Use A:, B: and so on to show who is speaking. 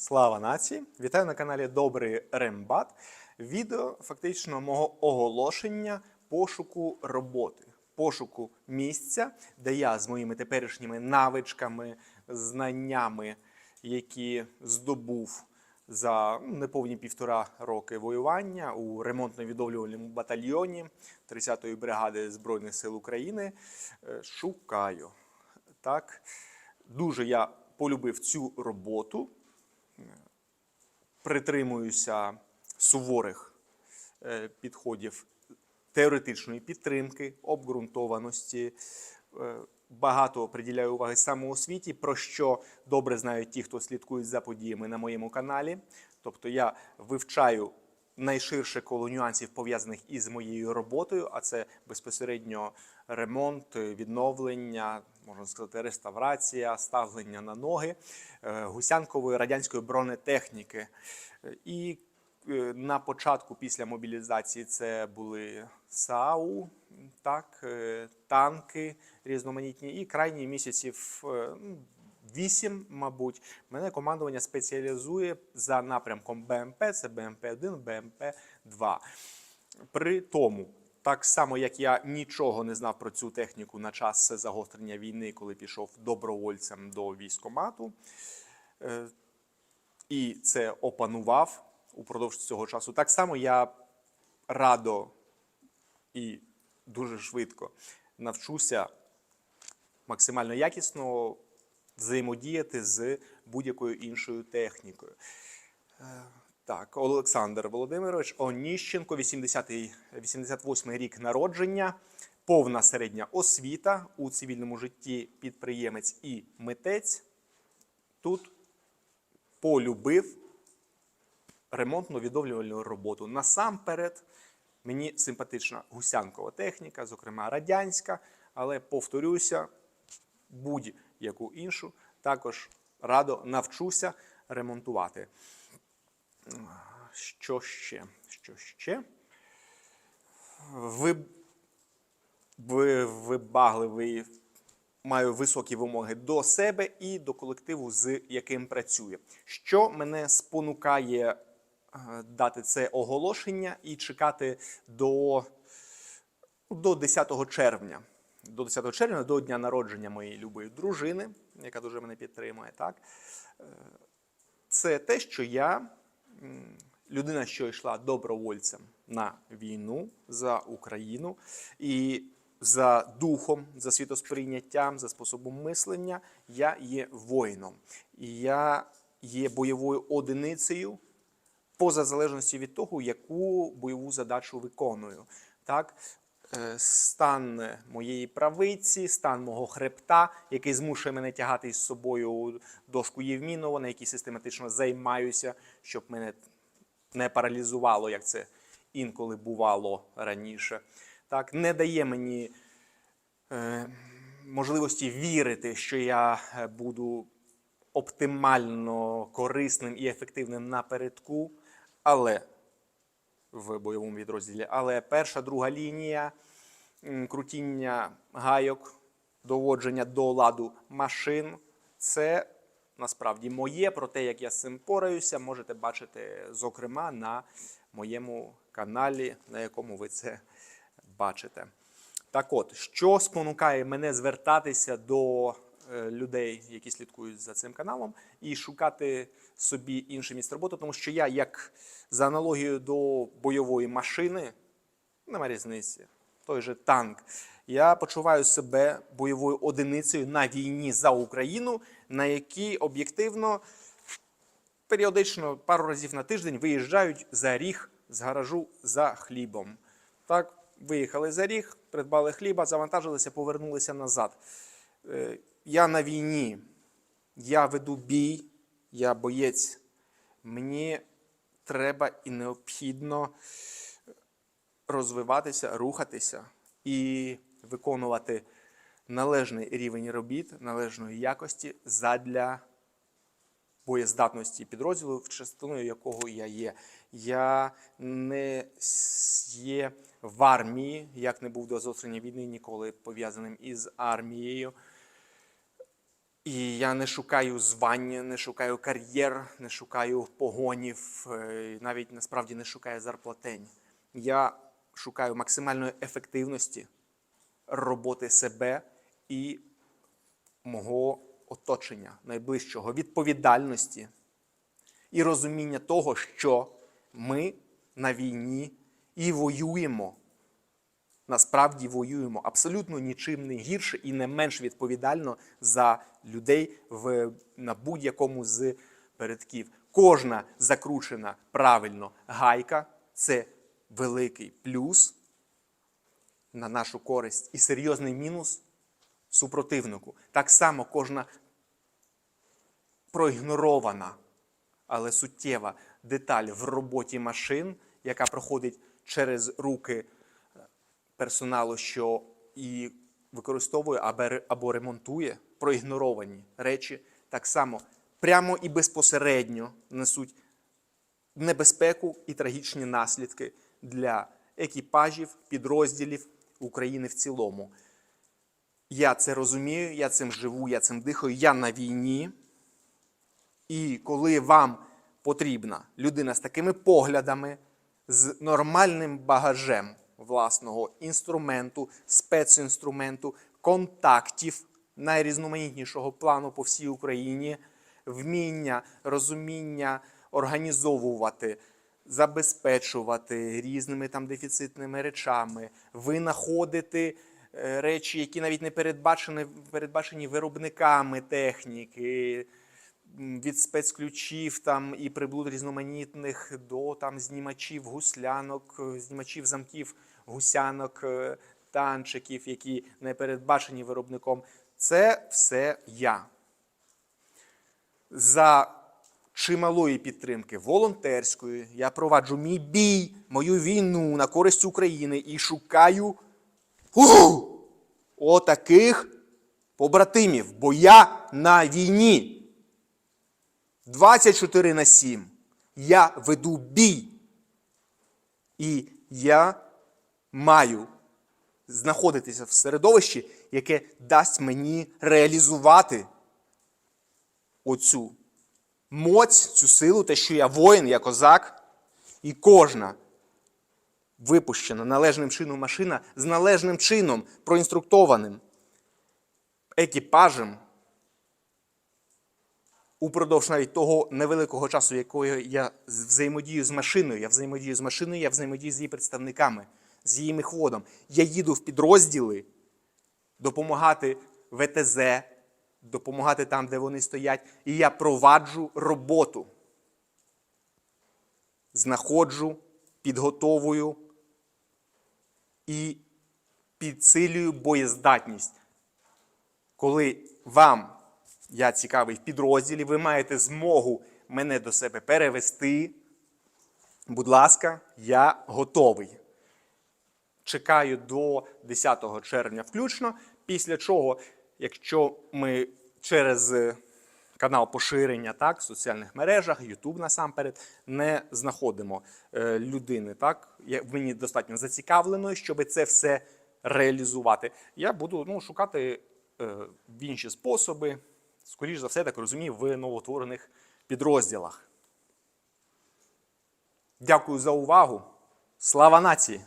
A: Слава нації! Вітаю на каналі Добрий Рембат. Відео фактично мого оголошення пошуку роботи, пошуку місця, де я з моїми теперішніми навичками, знаннями, які здобув за ну, неповні півтора роки воювання у ремонтно-відновлювальному батальйоні 30-ї бригади Збройних сил України, е, шукаю. Так, дуже я полюбив цю роботу притримуюся суворих е, підходів теоретичної підтримки, обґрунтованості. Е, Багато приділяю уваги самоосвіті, про що добре знають ті, хто слідкують за подіями на моєму каналі. Тобто я вивчаю найширше коло нюансів пов'язаних із моєю роботою, а це безпосередньо ремонт, відновлення, можна сказати, реставрація, ставлення на ноги е, гусянкової радянської бронетехніки. І е, на початку після мобілізації це були САУ, так, е, танки різноманітні, і крайні місяців е, ну, вісім, мабуть, мене командування спеціалізує за напрямком БМП, це БМП-1, БМП-2. При тому, так само як я нічого не знав про цю техніку на час загострення війни, коли пішов добровольцем до військомату, е, і це опанував упродовж цього часу. Так само я радо і дуже швидко навчуся максимально якісно взаємодіяти з будь-якою іншою технікою. Е, Так, Олександр Володимирович Оніщенко, 80-й, 88-й рік народження, повна середня освіта у цивільному житті підприємець і митець. Тут полюбив ремонтно-відновлювальну роботу. Насамперед, мені симпатична гусянкова техніка, зокрема радянська, але повторюся, будь-яку іншу також радо навчуся ремонтувати. Що ще? Що ще? Ви, ви, вибагливий, маю високі вимоги до себе і до колективу, з яким працюю. Що мене спонукає е, дати це оголошення і чекати до, до 10 червня. До 10 червня, до дня народження моєї любої дружини, яка дуже мене підтримує. Так? Е, Це те, що я людина, що йшла добровольцем на війну за Україну, і за духом, за світосприйняттям, за способом мислення, я є воїном. І я є бойовою одиницею, поза залежності від того, яку бойову задачу виконую. Так? Е, Стан моєї правиці, стан мого хребта, який змушує мене тягати із собою дошку Євмінова, на якій систематично займаюся, щоб мене не паралізувало, як це інколи бувало раніше. Так, не дає мені е, можливості вірити, що я е, буду оптимально корисним і ефективним напередку, але в бойовому відрозділі. Але перша, друга лінія, крутіння гайок, доводження до ладу машин це насправді моє. Про те, як я з цим пораюся, можете бачити, зокрема, на моєму каналі, на якому ви це бачите. Так от, що спонукає мене звертатися до людей, які слідкують за цим каналом, і шукати собі інше місце роботи, тому що я, як за аналогією до бойової машини, нема різниці, той же танк, я почуваю себе бойовою одиницею на війні за Україну, на якій об'єктивно періодично пару разів на тиждень виїжджають за ріг з гаражу за хлібом. Так, виїхали за ріг, придбали хліба, завантажилися, повернулися назад. Я на війні, я веду бій, я боєць. Мені треба і необхідно розвиватися, рухатися і виконувати належний рівень робіт, належної якості задля боєздатності підрозділу, частиною якого я є. Я не є в армії, як не був до загострення війни ніколи пов'язаним із армією. І я не шукаю звання, не шукаю кар'єр, не шукаю погонів, е, навіть насправді не шукаю зарплатень. Я шукаю максимальної ефективності роботи себе і мого оточення найближчого, відповідальності і розуміння того, що ми на війні і воюємо. Насправді воюємо абсолютно нічим не гірше і не менш відповідально за людей в, на будь-якому з передків. Кожна закручена правильно гайка це великий плюс на нашу користь і серйозний мінус супротивнику. Так само кожна проігнорована, але суттєва деталь в роботі машин, яка проходить через руки персоналу, що і використовує або ремонтує проігноровані речі, так само прямо і безпосередньо несуть небезпеку і трагічні наслідки для екіпажів, підрозділів України в цілому. Я це розумію, я цим живу, я цим дихаю, я на війні. І коли вам потрібна людина з такими поглядами, з нормальним багажем власного інструменту, спецінструменту, контактів найрізноманітнішого плану по всій Україні, вміння, розуміння організовувати, забезпечувати різними там дефіцитними речами, винаходити е, речі, які навіть не передбачені, передбачені виробниками техніки, від спецключів там і приблуд різноманітних до там знімачів гуслянок, е, знімачів замків гусянок, е, танчиків, які не передбачені виробником. Це все я. За чималої підтримки волонтерської я проваджу мій бій, мою війну на користь України і шукаю отаких побратимів, бо я на війні. 24 на 7. Я веду бій. І я маю знаходитися в середовищі, яке дасть мені реалізувати оцю моць, цю силу, те, що я воїн, я козак, і кожна випущена належним чином машина з належним чином проінструктованим екіпажем упродовж навіть того невеликого часу, якого я взаємодію з машиною, я взаємодію з машиною, я взаємодію з її представниками, з її міхводом. Я їду в підрозділи допомагати ВТЗ, допомагати там, де вони стоять, і я проваджу роботу. Знаходжу, підготовую і підсилюю боєздатність. Коли вам я цікавий в підрозділі, ви маєте змогу мене до себе перевести. Будь ласка, я готовий. Чекаю до 10 червня включно. Після чого, якщо ми через е, канал поширення так, в соціальних мережах, YouTube насамперед, не знаходимо е, людини, так, мені достатньо зацікавленої, щоб це все реалізувати, я буду ну, шукати е, в інші способи, скоріш за все, так розумію, в новотворених підрозділах. Дякую за увагу. Слава нації!